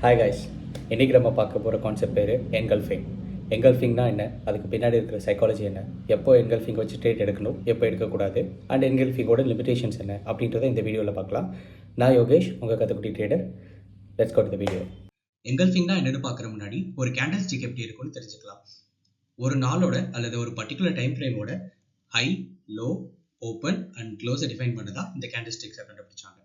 Hi guys இன்றைக்கி நம்ம பார்க்க போகிற கான்செப்ட் பேர் என்கல்ஃபிங் என்கல்ஃபிங்னா என்ன? அதுக்கு பின்னாடி இருக்கிற சைக்காலஜி என்ன? எப்போ என்கல்ஃபிங் வச்சு ட்ரேட் எடுக்கணும்? எப்போ எடுக்கக்கூடாது? அண்ட் என்கல்ஃபிங்கோட லிமிடேஷன்ஸ் என்ன? அப்படின்றத இந்த வீடியோவில் பார்க்கலாம். நான் யோகேஷ் உங்கள் கற்றுக்குட்டி trader let's go the video எங்கல்ஃபிங்னா என்னன்னு பார்க்குற முன்னாடி ஒரு கேண்டல் ஸ்டிக் எப்படி இருக்கும்னு தெரிஞ்சுக்கலாம். ஒரு நாளோட அல்லது ஒரு பர்டிகுலர் டைம் ஃப்ரேமோட ஹை லோ ஓப்பன் அண்ட் க்ளோஸை டிஃபைன் பண்ணதான் இந்த கேண்டல் ஸ்டிக்ஸை கண்டுபிடிச்சாங்க.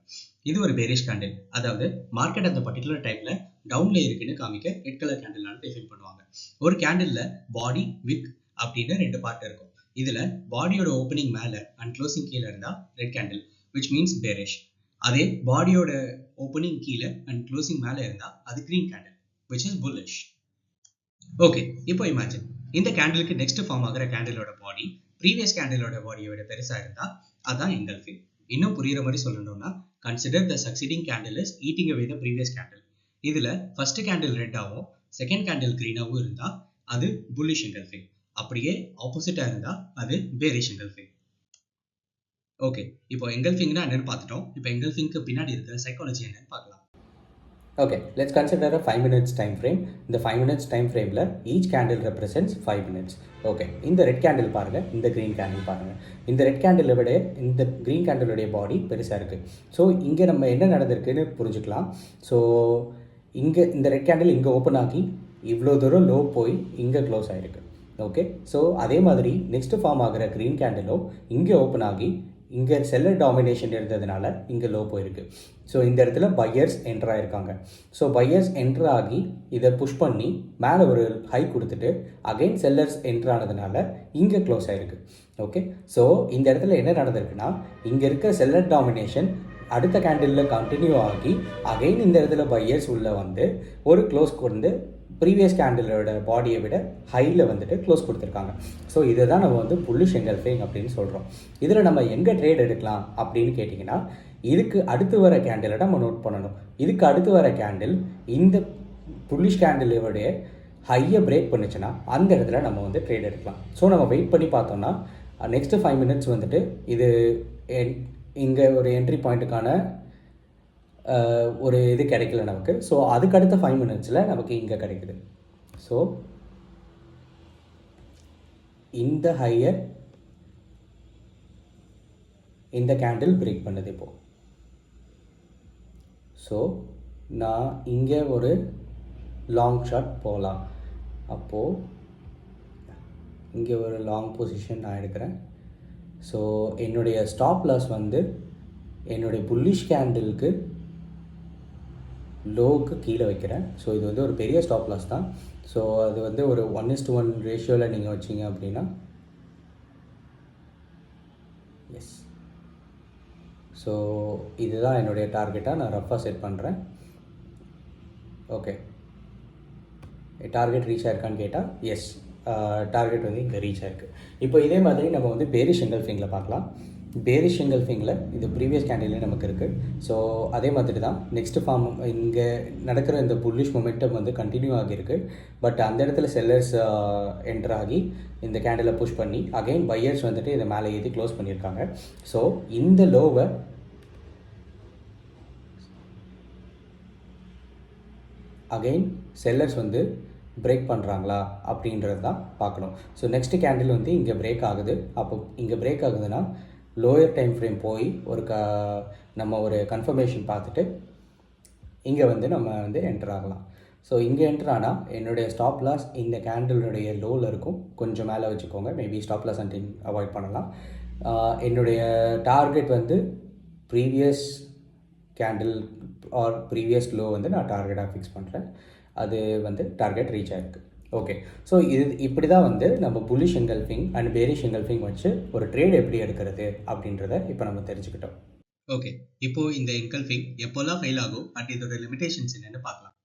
இது ஒரு பேரிஷ் கேண்டில் அதாவது மார்க்கெட் அந்த பர்டிகுலர் டைம்ல டவுன்ல இருக்குன்னு காமிக்க ரெட் கலர் கேண்டில்னால டிஃபைன் பண்ணுவாங்க. ஒரு கேண்டில்ல பாடி விக் அப்படின்னு ரெண்டு பார்ட் இருக்கும். இதுல பாடியோட ஓப்பனிங் மேல அண்ட் க்ளோசிங் கீழே இருந்தா red candle which means bearish அதே பாடியோட ஓப்பனிங் கீழே அண்ட் க்ளோசிங் மேல இருந்தா அது green candle which is bullish okay இப்போ இமேஜின் இந்த கேண்டிலுக்கு நெக்ஸ்ட் ஃபார்ம் ஆகிற கேண்டிலோட பாடி ப்ரீவியஸ் கேண்டிலோட பாடியை விட பெருசா இருந்தா அதான் எங்கல்ஃபிங் இன்னும் புரியுற மாதிரி சொல்லணும்னா consider the succeeding candle is eating away the previous candle இதுல ஃபர்ஸ்ட் கேண்டில் ரெட்டாகவும் செகண்ட் கேண்டில் க்ரீனாகவும் இருந்தா அது புல்லிஷ் எங்கல்ஃபிங் அப்படியே ஆப்போசிட்டா இருந்தா அது பேரிஷ் எங்கல்ஃபிங் ஓகே இப்போ எங்கல்ஃபிங்னா என்னென்னு பார்த்துட்டோம். இப்போ எங்கல்ஃபிங்க்கு பின்னாடி இருக்கிற சைக்காலஜி என்னன்னு பார்க்கலாம். Okay let's consider a five minutes time frame இந்த ஃபைவ் மினிட்ஸ் டைம் ஃப்ரேமில் each candle represents five minutes okay இந்த ரெட் கேண்டில் பாருங்கள் இந்த க்ரீன் கேண்டில் பாருங்கள் இந்த ரெட் கேண்டிலை விட இந்த க்ரீன் கேண்டிலுடைய பாடி பெருசாக இருக்குது ஸோ இங்கே நம்ம என்ன நடந்திருக்குன்னு புரிஞ்சுக்கலாம். ஸோ இங்கே இந்த ரெட் கேண்டில் இங்கே ஓப்பன் ஆகி இவ்வளோ தூரம் லோ போய் இங்கே க்ளோஸ் ஆகிருக்கு ஓகே ஸோ அதே மாதிரி நெக்ஸ்ட் ஃபார்ம் ஆகிற க்ரீன் கேண்டிலும் இங்கே ஓப்பன் ஆகி இங்கே செல்லர் டாமினேஷன் இருந்ததுனால இங்கே லோ போயிருக்கு. ஸோ இந்த இடத்துல பையர்ஸ் என்டர் ஆயிருக்காங்க. ஸோ பையர்ஸ் என்டர் ஆகி இதை புஷ் பண்ணி மேலே ஒரு ஹை கொடுத்துட்டு அகைன் செல்லர்ஸ் என்டர் ஆனதுனால இங்கே க்ளோஸ் ஆயிருக்கு. ஓகே ஸோ இந்த இடத்துல என்ன நடந்திருக்குன்னா இங்கே இருக்க செல்லர் டாமினேஷன் அடுத்த கேண்டிலில் கண்டினியூ ஆகி அகைன் இந்த இடத்துல பையர்ஸ் உள்ளே வந்து ஒரு க்ளோஸ் கொண்டு ப்ரீவியஸ் கேண்டிலோட பாடியை விட ஹையில் வந்துட்டு க்ளோஸ் கொடுத்துருக்காங்க. ஸோ இதை தான் நம்ம வந்து புல்லிஷ் எங்கல்ஃபிங் அப்படின்னு சொல்கிறோம் இதில் நம்ம எங்கே ட்ரேட் எடுக்கலாம் அப்படின்னு கேட்டிங்கன்னா இதுக்கு அடுத்து வர கேண்டிலை நம்ம நோட் பண்ணணும். இதுக்கு அடுத்து வர கேண்டில் இந்த புல்லிஷ் கேண்டிலோடைய ஹையை பிரேக் பண்ணுச்சுன்னா அந்த இடத்துல நம்ம வந்து ட்ரேட் எடுக்கலாம். ஸோ நம்ம வெயிட் பண்ணி பார்த்தோம்னா நெக்ஸ்ட்டு ஃபைவ் மினிட்ஸ் வந்துட்டு இது இங்கே ஒரு என்ட்ரி பாயிண்ட்டுக்கான ஒரு இது கிடைக்கல நமக்கு. ஸோ அதுக்கு அடுத்த ஃபைவ் மினிட்ஸில் நமக்கு இங்கே கிடைக்குது. ஸோ இந்த ஹையர் இந்த கேண்டில் பிரேக் பண்ணுது இப்போது ஸோ நான் இங்கே ஒரு லாங் ஷாட் போகலாம் அப்போது இங்கே ஒரு லாங் பொசிஷன் நான் எடுக்கிறேன். ஸோ என்னுடைய ஸ்டாப் லாஸ் வந்து என்னுடைய புல்லிஷ் கேண்டிலுக்கு லோவுக்கு கீழே வைக்கிறேன். ஸோ இது வந்து ஒரு பெரிய ஸ்டாப் லாஸ் தான். ஸோ அது வந்து ஒரு ஒன் இஸ் டு ஒன் ரேஷியோவில் நீங்கள் வச்சிங்க அப்படின்னா எஸ் ஸோ இதுதான் என்னுடைய டார்கெட்டாக நான் ரஃபாக செட் பண்ணுறேன் ஓகே டார்கெட் ரீச் ஆயிருக்கான்னு கேட்டால் எஸ் டார்கெட் வந்து இங்கே ரீச் ஆயிருக்கு. இப்போ இதே மாதிரி நம்ம வந்து பேரிஷ் எங்கல்ஃபிங்கில் பார்க்கலாம். பேரிஷ் எங்கல்ஃபிங்கில் இது ப்ரீவியஸ் கேண்டிலே நமக்கு இருக்குது ஸோ அதே மாதிரி தான் நெக்ஸ்ட் ஃபார்ம் இங்கே நடக்கிற இந்த புல்லிஷ் மொமெண்டம் வந்து கண்டினியூ ஆகியிருக்கு. பட் அந்த இடத்துல செல்லர்ஸ் என்டர் ஆகி இந்த கேண்டிலை புஷ் பண்ணி அகைன் பையர்ஸ் வந்துட்டு இதை மேலே ஏற்றி க்ளோஸ் பண்ணியிருக்காங்க. ஸோ இந்த லோவை அகைன் செல்லர்ஸ் வந்து பிரேக் பண்ணுறாங்களா அப்படின்றது தான் பார்க்கணும். ஸோ நெக்ஸ்ட் கேண்டில் வந்து இங்கே பிரேக் ஆகுது. அப்போ இங்கே பிரேக் ஆகுதுன்னா லோயர் டைம் ஃப்ரேம் போய் ஒரு க நம்ம ஒரு கன்ஃபர்மேஷன் பார்த்துட்டு இங்கே வந்து நம்ம வந்து என்டர் ஆகலாம். ஸோ இங்கே என்டர் ஆனால் என்னுடைய ஸ்டாப் லாஸ் இந்த கேண்டிலுடைய லோவில் இருக்கும். கொஞ்சம் மேலே வச்சுக்கோங்க. Maybe stop loss and avoid பண்ணலாம். என்னுடைய டார்கெட் வந்து previous candle or previous low வந்து நான் டார்கெட்டாக ஃபிக்ஸ் பண்ணுறேன் அது வந்து டார்கெட் ரீச் ஆகிருக்கு ஓகே ஸோ இது இப்படி தான் வந்து நம்ம bullish engulfing and bearish engulfing வச்சு ஒரு ட்ரேட் எப்படி எடுக்கிறது அப்படின்றத இப்போ நம்ம தெரிஞ்சுக்கிட்டோம். ஓகே இப்போ இந்த என்கல்ஃபிங் எப்போல்லாம் ஃபெயில் ஆகும் அண்ட் இதோட லிமிடேஷன்ஸ் என்னென்னு பார்க்கலாம்.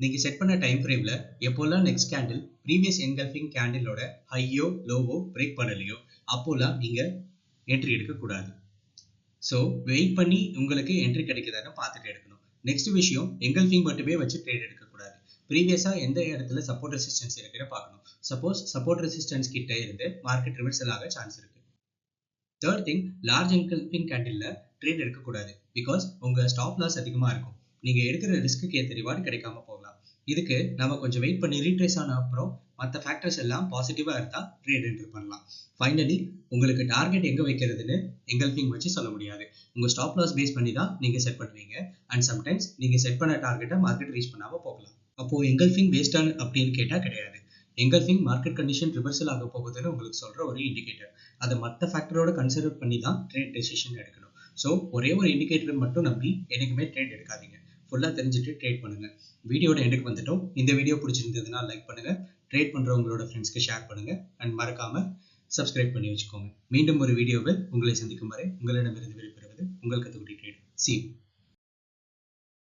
நீங்கள் செட் பண்ண டைம் ஃப்ரேமில் எப்போல்லாம் நெக்ஸ்ட் கேண்டில் ப்ரீவியஸ் என்கல்ஃபிங் கேண்டிலோட ஹையோ லோவோ பிரேக் பண்ணலையோ அப்போல்லாம் நீங்கள் என்ட்ரி எடுக்கக்கூடாது. ஸோ வெயிட் பண்ணி உங்களுக்கு என்ட்ரி கிடைக்குதான்னு பார்த்துட்டு எடுக்கணும். நெக்ஸ்ட் விஷயம் எங்கல்ஃபிங் மட்டுமே வச்சு ட்ரேட் எடுக்கணும். ப்ரீவியஸாக எந்த இடத்துல சப்போர்ட் ரெசிஸ்டன்ஸ் இருக்குன்னு பார்க்கணும். சப்போஸ் சப்போர்ட் ரெசிஸ்டன்ஸ் கிட்ட இருந்து மார்க்கெட் ரிவர்சல் ஆக சான்ஸ் இருக்கு. Third thing large engulfing candle trade எடுக்கக்கூடாது. பிகாஸ் உங்கள் ஸ்டாப் லாஸ் அதிகமாக இருக்கும். நீங்கள் எடுக்கிற ரிஸ்க்கு ஏற்ற ரிவார்டு கிடைக்காம போகலாம். இதுக்கு நம்ம கொஞ்சம் வெயிட் பண்ணி ரீட்ரேஸ் ஆன அப்புறம் மற்ற ஃபேக்டர்ஸ் எல்லாம் பாசிட்டிவாக இருந்தால் ட்ரேட் என்ட்ரு பண்ணலாம். ஃபைனலி உங்களுக்கு டார்கெட் எங்கே வைக்கிறதுன்னு எங்கல்ஃபிங் வச்சு சொல்ல முடியாது. உங்கள் ஸ்டாப் லாஸ் பேஸ் பண்ணி தான் நீங்கள் செட் பண்ணுவீங்க அண்ட் சம்டைம்ஸ் நீங்கள் செட் பண்ண டார்கெட்டை மார்க்கெட் ரீச் பண்ணாமல் போகலாம். அப்போது எங்கல்ஃபிங் வேஸ்டான அப்படின்னு கேட்டால் கிடையாது. எங்கல்ஃபிங் மார்க்கெட் கண்டிஷன் ரிவர்சல் ஆக போகுதுன்னு உங்களுக்கு சொல்கிற ஒரு இண்டிகேட்டர் அதை மற்ற ஃபேக்டரோட கன்சிடர் பண்ணி தான் ட்ரேட் டெசிஷன் எடுக்கணும். ஸோ ஒரே ஒரு இண்டிகேட்டர் மட்டும் நம்பி எனக்குமே ட்ரேட் எடுக்காதீங்க. ஃபுல்லாக தெரிஞ்சுட்டு ட்ரேட் பண்ணுங்கள் வீடியோட எனக்கு வந்துட்டோம். இந்த வீடியோ பிடிச்சிருந்ததுன்னா லைக் பண்ணுங்கள் ட்ரேட் பண்ணுறவங்களோட ஃப்ரெண்ட்ஸ்க்கு ஷேர் பண்ணுங்கள் அண்ட் மறக்காமல் சப்ஸ்கிரைப் பண்ணி வச்சுக்கோங்க. மீண்டும் ஒரு வீடியோவில் உங்களை சந்திக்கும் வரை உங்களிடமிருந்து விடைபெறுவது உங்கள் கத்துக்குட்டி ட்ரேட் சி